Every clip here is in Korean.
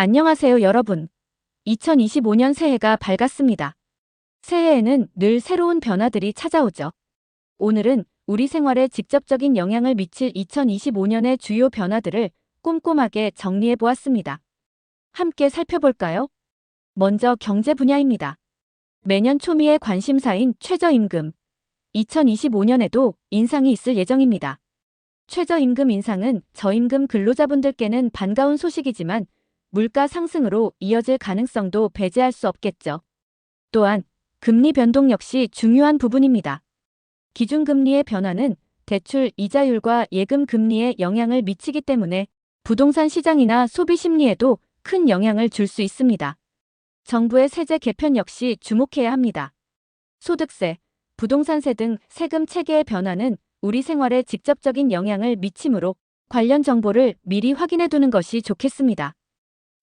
안녕하세요 여러분. 2025년 새해가 밝았습니다. 새해에는 늘 새로운 변화들이 찾아오죠. 오늘은 우리 생활에 직접적인 영향을 미칠 2025년의 주요 변화들을 꼼꼼하게 정리해 보았습니다. 함께 살펴볼까요? 먼저 경제 분야입니다. 매년 초미의 관심사인 최저임금. 2025년에도 인상이 있을 예정입니다. 최저임금 인상은 저임금 근로자분들께는 반가운 소식이지만 물가 상승으로 이어질 가능성도 배제할 수 없겠죠. 또한 금리 변동 역시 중요한 부분입니다. 기준금리의 변화는 대출 이자율과 예금 금리에 영향을 미치기 때문에 부동산 시장이나 소비 심리에도 큰 영향을 줄 수 있습니다. 정부의 세제 개편 역시 주목해야 합니다. 소득세, 부동산세 등 세금 체계의 변화는 우리 생활에 직접적인 영향을 미치므로 관련 정보를 미리 확인해 두는 것이 좋겠습니다.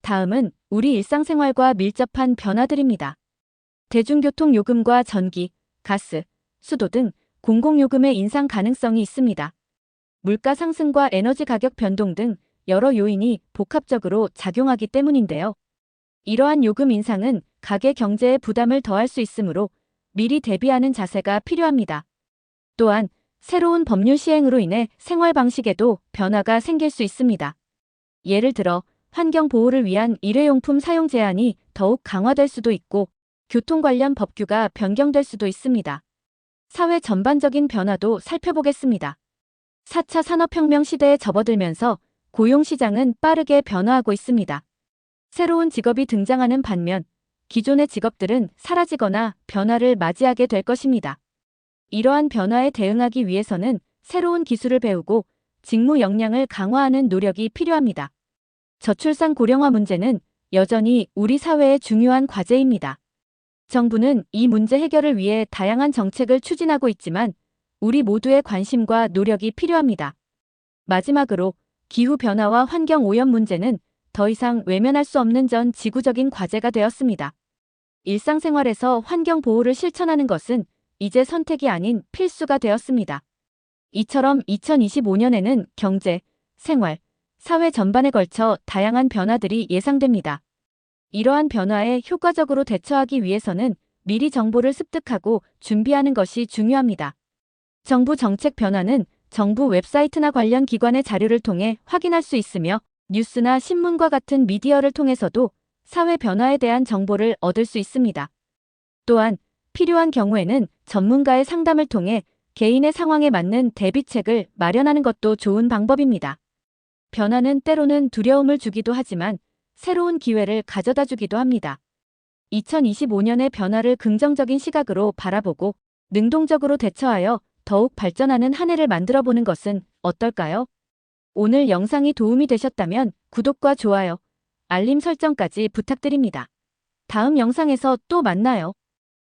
다음은 우리 일상생활과 밀접한 변화들입니다. 대중교통 요금과 전기, 가스, 수도 등 공공요금의 인상 가능성이 있습니다. 물가 상승과 에너지 가격 변동 등 여러 요인이 복합적으로 작용하기 때문인데요. 이러한 요금 인상은 가계 경제에 부담을 더할 수 있으므로 미리 대비하는 자세가 필요합니다. 또한 새로운 법률 시행으로 인해 생활 방식에도 변화가 생길 수 있습니다. 예를 들어 환경 보호를 위한 일회용품 사용 제한이 더욱 강화될 수도 있고 교통 관련 법규가 변경될 수도 있습니다. 사회 전반적인 변화도 살펴보겠습니다. 4차 산업혁명 시대에 접어들면서 고용시장은 빠르게 변화하고 있습니다. 새로운 직업이 등장하는 반면 기존의 직업들은 사라지거나 변화를 맞이하게 될 것입니다. 이러한 변화에 대응하기 위해서는 새로운 기술을 배우고 직무 역량을 강화하는 노력이 필요합니다. 저출산 고령화 문제는 여전히 우리 사회의 중요한 과제입니다. 정부는 이 문제 해결을 위해 다양한 정책을 추진하고 있지만 우리 모두의 관심과 노력이 필요합니다. 마지막으로 기후변화와 환경오염 문제는 더 이상 외면할 수 없는 전 지구적인 과제가 되었습니다. 일상생활에서 환경 보호를 실천하는 것은 이제 선택이 아닌 필수가 되었습니다. 이처럼 2025년에는 경제, 생활, 사회 전반에 걸쳐 다양한 변화들이 예상됩니다. 이러한 변화에 효과적으로 대처하기 위해서는 미리 정보를 습득하고 준비하는 것이 중요합니다. 정부 정책 변화는 정부 웹사이트나 관련 기관의 자료를 통해 확인할 수 있으며 뉴스나 신문과 같은 미디어를 통해서도 사회 변화에 대한 정보를 얻을 수 있습니다. 또한 필요한 경우에는 전문가의 상담을 통해 개인의 상황에 맞는 대비책을 마련하는 것도 좋은 방법입니다. 변화는 때로는 두려움을 주기도 하지만 새로운 기회를 가져다 주기도 합니다. 2025년의 변화를 긍정적인 시각으로 바라보고 능동적으로 대처하여 더욱 발전하는 한 해를 만들어 보는 것은 어떨까요? 오늘 영상이 도움이 되셨다면 구독과 좋아요, 알림 설정까지 부탁드립니다. 다음 영상에서 또 만나요.